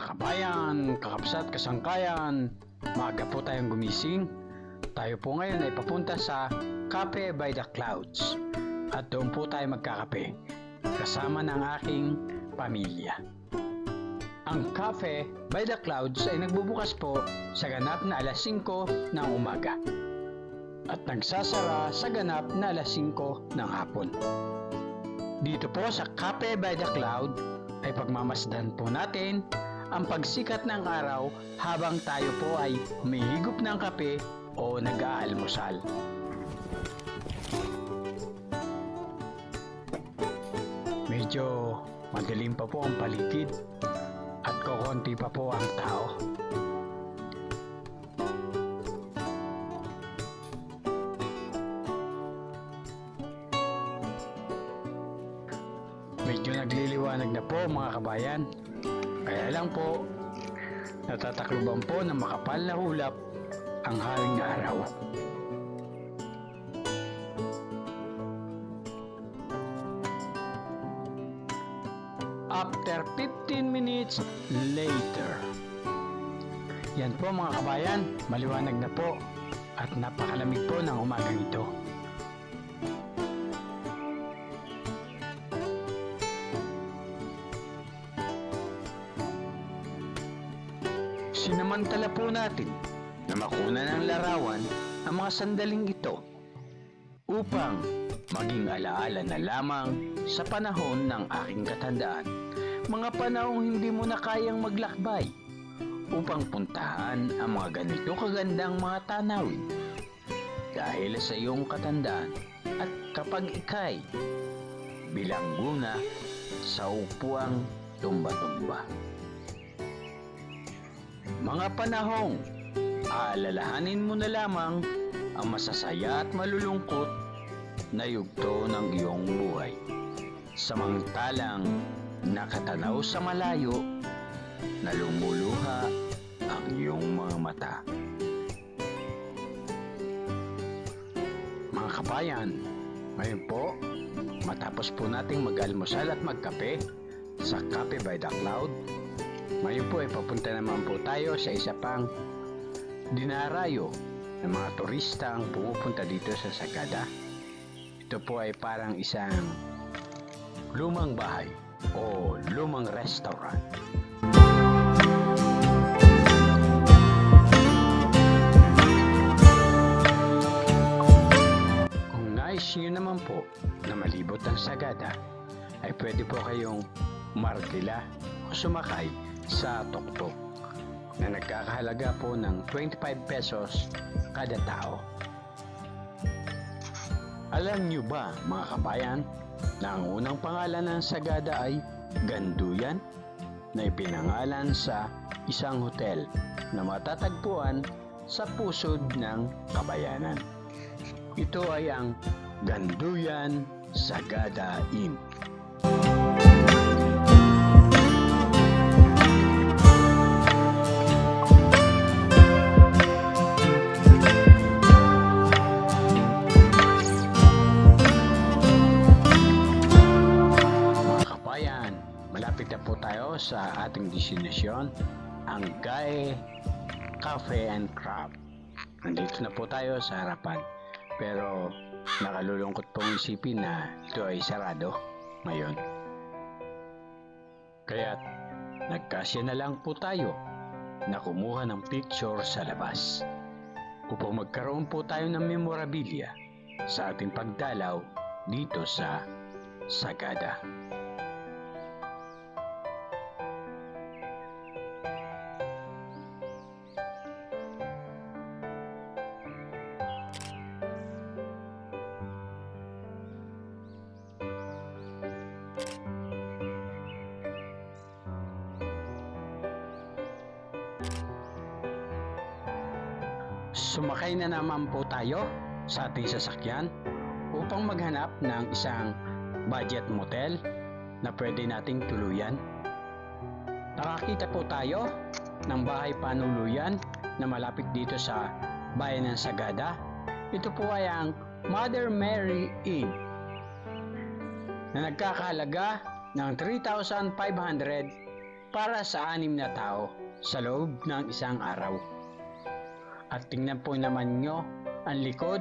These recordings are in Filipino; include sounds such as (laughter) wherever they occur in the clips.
Mga kabayan, kakapsat, kasangkayan, maaga po tayong gumising. Tayo po ngayon ay papunta sa Cafe by the Clouds. At doon po tayo magkakape kasama ng aking pamilya. Ang Cafe by the Clouds ay nagbubukas po sa ganap na alas 5 ng umaga at nagsasara sa ganap na alas 5 ng hapon. Dito po sa Cafe by the Cloud ay pagmamasdan po natin ang pagsikat ng araw habang tayo po ay humihigop ng kape o nag-aalmusal. Medyo madilim pa po ang paligid at kokonti pa po ang tao. Medyo nagliliwanag na po mga kabayan. Kaya lang po, natatakluban po ng makapal na hulap ang haring araw. After 15 minutes later. Yan po mga kabayan, maliwanag na po at napakalamig po ng umagang ito. Sinamantala po natin na makuna ng larawan ang mga sandaling ito upang maging alaala na lamang sa panahon ng aking katandaan. Mga panahong hindi mo na kayang maglakbay upang puntahan ang mga ganito kagandang mga tanawin dahil sa iyong katandaan at kapag ikay bilangguna sa upuang tumba-tumba. Mga panahong aalalahanin mo na lamang ang masasaya at malulungkot na yugto ng iyong buhay. Samantalang nakatanaw sa malayo na lumuluha ang iyong mga mata. Mga kabayan, ngayon po, matapos po nating mag-almusal at magkape sa Cafe by the Cloud, ngayon po ay papunta naman po tayo sa isa pang dinarayo ng mga turista ang pumupunta dito sa Sagada. Ito po ay parang isang lumang bahay o lumang restaurant. Kung nais nyo naman po na malibot ang Sagada, ay pwede po kayong markila o sumakay sa tuktok na nagkakahalaga po ng 25 pesos kada tao. Alam nyo ba mga kabayan na ang unang pangalan ng Sagada ay Ganduyan na ipinangalan sa isang hotel na matatagpuan sa pusod ng kabayanan. Ito ay ang Ganduyan Sagada Inn. Sa ating destinasyon, ang Gae Cafe and Crab. Nandito na po tayo sa harapan. Pero nakalulungkot pong isipin na ito ay sarado ngayon. Kaya nagkasya na lang po tayo na kumuha ng picture sa labas upang magkaroon po tayo ng memorabilia sa ating pagdalaw dito sa Sagada. Sumakay tayo sa ating sasakyan upang maghanap ng isang budget motel na pwede nating tuluyan. Nakakita po tayo ng bahay panuluyan na malapit dito sa bayan ng Sagada. Ito po ay ang Mother Mary Inn na nagkakahalaga ng 3,500 para sa anim na tao sa loob ng isang araw. At tingnan po naman nyo ang likod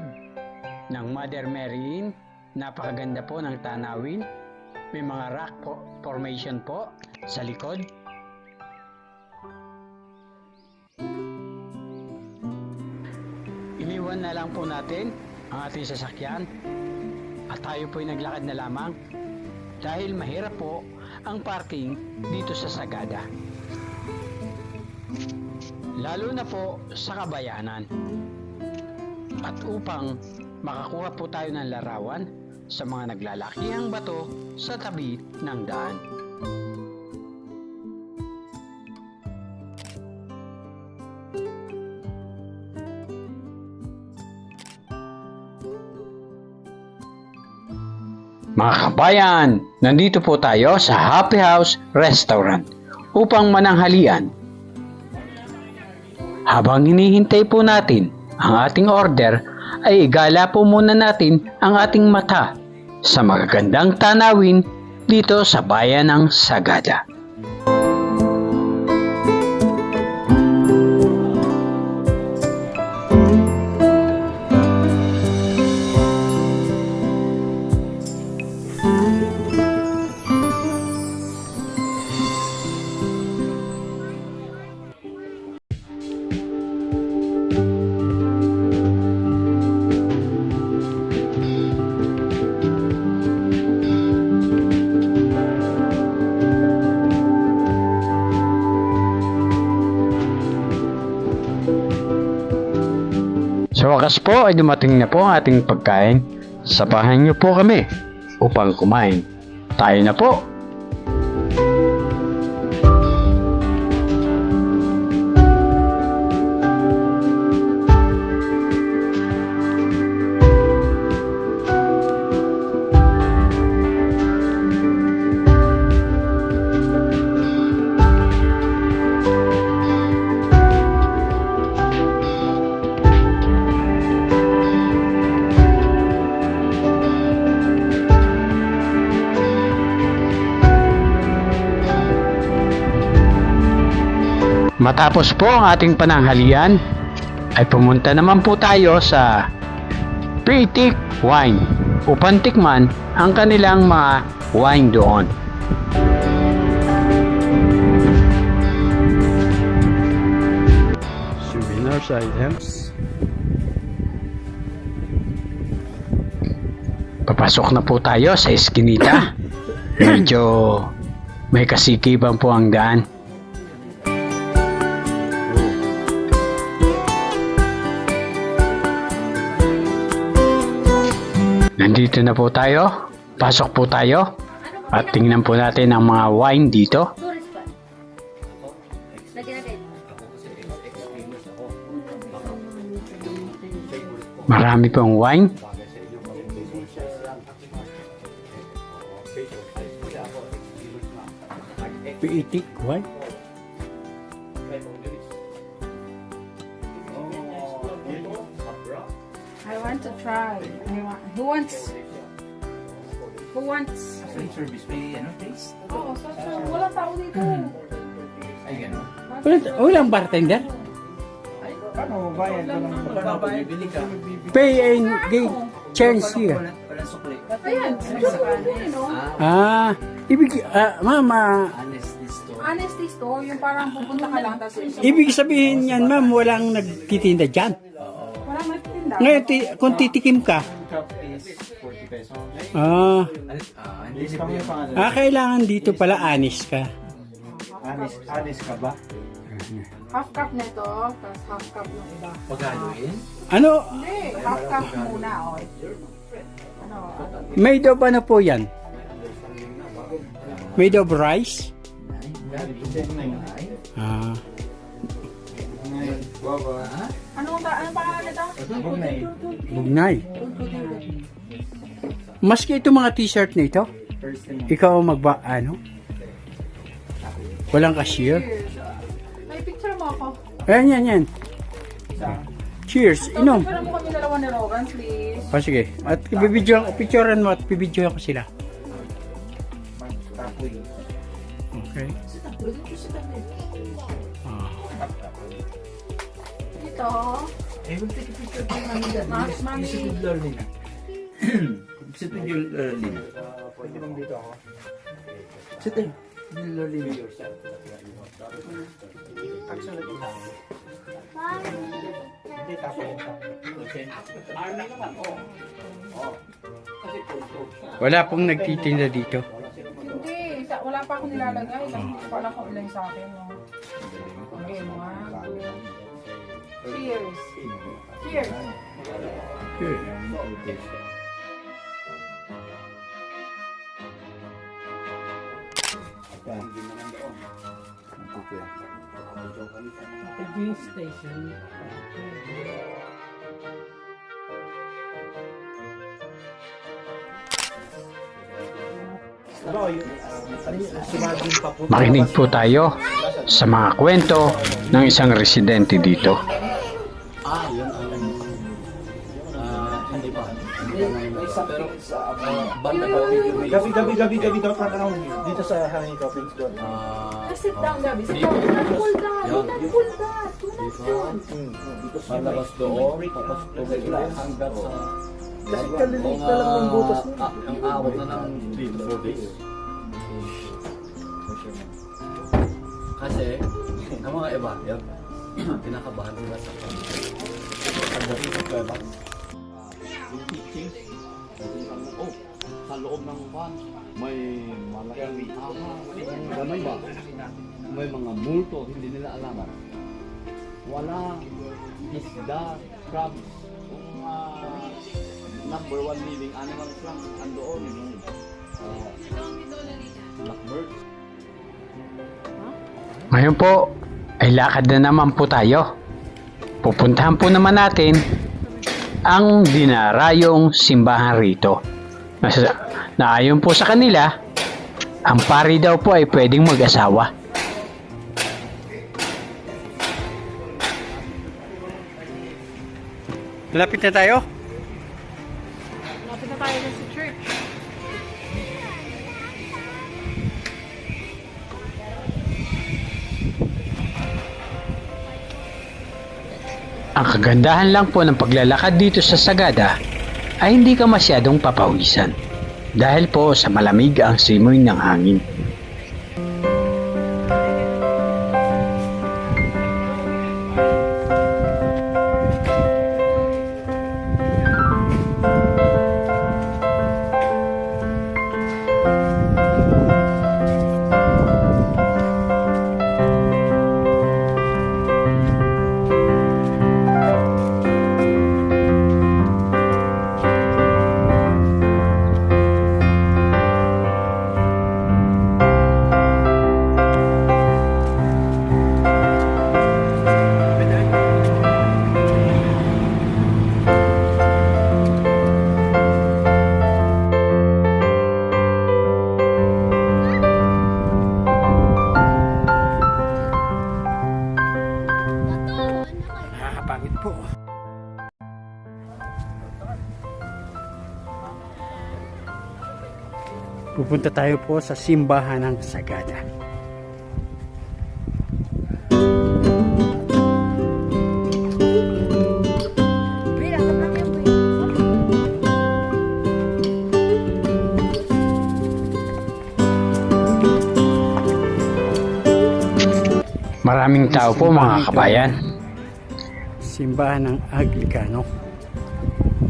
ng Mother Mary Inn. Napakaganda po ng tanawin. May mga rock po- formation po sa likod. Iniwan na lang po natin ang ating sasakyan at tayo po'y naglakad na lamang dahil mahirap po ang parking dito sa Sagada. Lalo na po sa kabayanan. At upang makakuha po tayo ng larawan sa mga naglalakihang bato sa tabi ng daan. Mga kabayan, nandito po tayo sa Happy House Restaurant upang mananghalian. Habang hinihintay po natin ang ating order, ay igala po muna natin ang ating mata sa magagandang tanawin dito sa bayan ng Sagada. Sa wakas po ay dumating na po ang ating pagkain. Sabahan niyo po kami upang kumain. Tayo na po! Matapos po ang ating pananghalian, ay pumunta naman po tayo sa Pritik Wine upang tikman ang kanilang mga wine doon. Souvenirs items. Papasok na po tayo sa eskinita. (coughs) Medyo may kasikiban po ang daan. Nandito na po tayo. Pasok po tayo. At tingnan po natin ang mga wine dito. Marami pong wine. Piitik, why? Who wants? Who wants? service may ano taste? Oo, so, so, wala tao dito. Ay gano'n. Wala, walang bartender? Ano, bayad ka lang. Bili ka. Pay and give chance here. Wala, wala sukli. Ayan, ko yun, no? Ah, ibig, ah, mama, Honesty store. Honesty store, yung parang pupunta ka lang, ibig sabihin yan, ma'am, walang nagtitinda dyan. walang nagtinda. Ngayon, kung titikim ka, 40 pesos. ah, Ah, hindi siya po yung ah, kailangan dito pala anis ka. Honest, honest ka ba? Half cup nito, tapos half cup ng iba. Paghaluin? Ano, Hindi, half cup muna, oh. Ano, made of ano po yan? Made of rice? Ah, ano, ta, ano pangalan nito? bugnay. Maski itong mga t-shirt na ito, ikaw ang magba, ano? Walang cashier? May picture mo ako. Ayan, yan, yan. Cheers, So, inom. picture mo kami dalawa ni Rogan, please. O sige, at ibibidyo, picturean mo at bibidyo ko sila. Tapoy. Okay. Ah, Dito. Eh, we'll take a picture of Mami Dad. Ma- You Mami. sit with Lorlina. sit with your Lorlina. Pwede bang dito ako? Sit na dito. Hindi, tapo yung wala pong nagtitinda dito. Hindi. Sa, wala pa akong nilalagay. Lang, wala ko ilan sa akin. No? Okay, one, two. Cheers. Cheers. Good. Paging station. Makinig po tayo sa mga kwento ng isang residente dito. Gabi, gabi, gabi, gabi daw tanong dito sa hanging coffins doon. Just sit down, Gabi. Sit down. Pull that. Do not pull that. Do not pull. Malabas doon, tapos tubig lang hanggang sa... Kasi kaliliit na lang ng butas niya. Ah, ang aabot na ng 3 to 4 days. Kasi, ang mga iba, yan, kinakabahan (clears throat) nila sa pagdating sa kuweba. Yung teaching, oh, sa loob ng van, may malaking ahas, ganun ba? May mga multo, hindi nila alam. Wala isda, crabs, ah, number one living animals lang andoon uh, blackbirds. Ngayon po, ay lakad na naman po tayo. Pupuntahan po naman natin ang dinarayong simbahan rito. Na, ayon po sa kanila, ang pari daw po ay pwedeng mag-asawa. Lapit na tayo. Ang kagandahan lang po ng paglalakad dito sa Sagada ay hindi ka masyadong papawisan dahil po sa malamig ang simoy ng hangin. Nakakapagod po. Pupunta tayo po sa simbahan ng Sagada. Maraming tao po mga kabayan. Simbahan ng Anglikano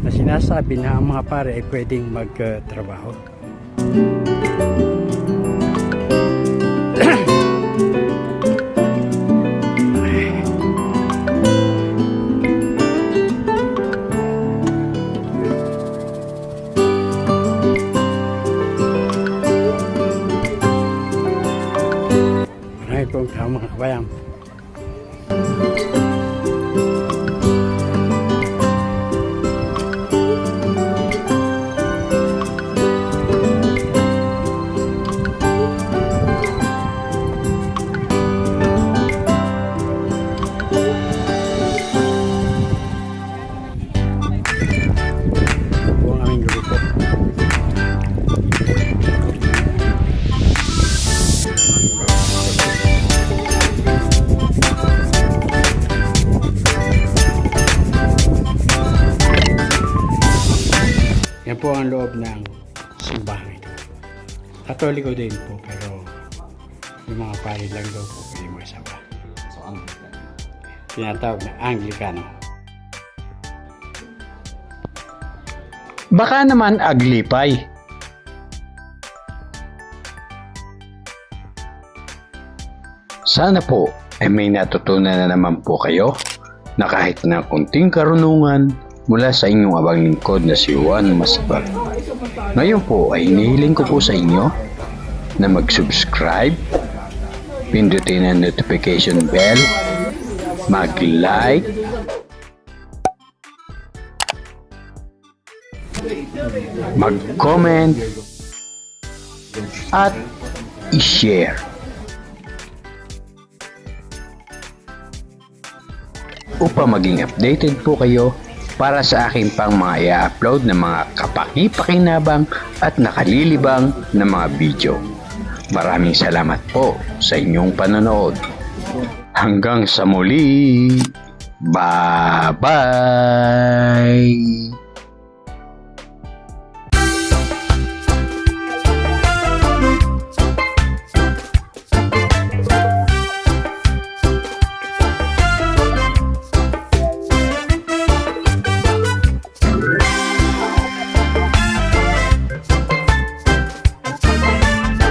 na sinasabi na ang mga pare ay pwedeng magtrabaho. Marami ang loob ng simbahan ito. Katoliko din po, pero yung mga pari lang daw po pwede mo isama. So, ang Tinatawag na Anglikano. Baka naman aglipay. Sana po ay may natutunan na naman po kayo na kahit na kunting karunungan mula sa inyong abang lingkod na si Juan Masbal. Ngayon po ay hinihiling ko po sa inyo na mag-subscribe, pindutin ang notification bell, mag-like, mag-comment, at i-share. Upang maging updated po kayo para sa akin pang mga i-upload na mga kapaki-pakinabang at nakalilibang na mga video. Maraming salamat po sa inyong panonood. Hanggang sa muli. Bye-bye!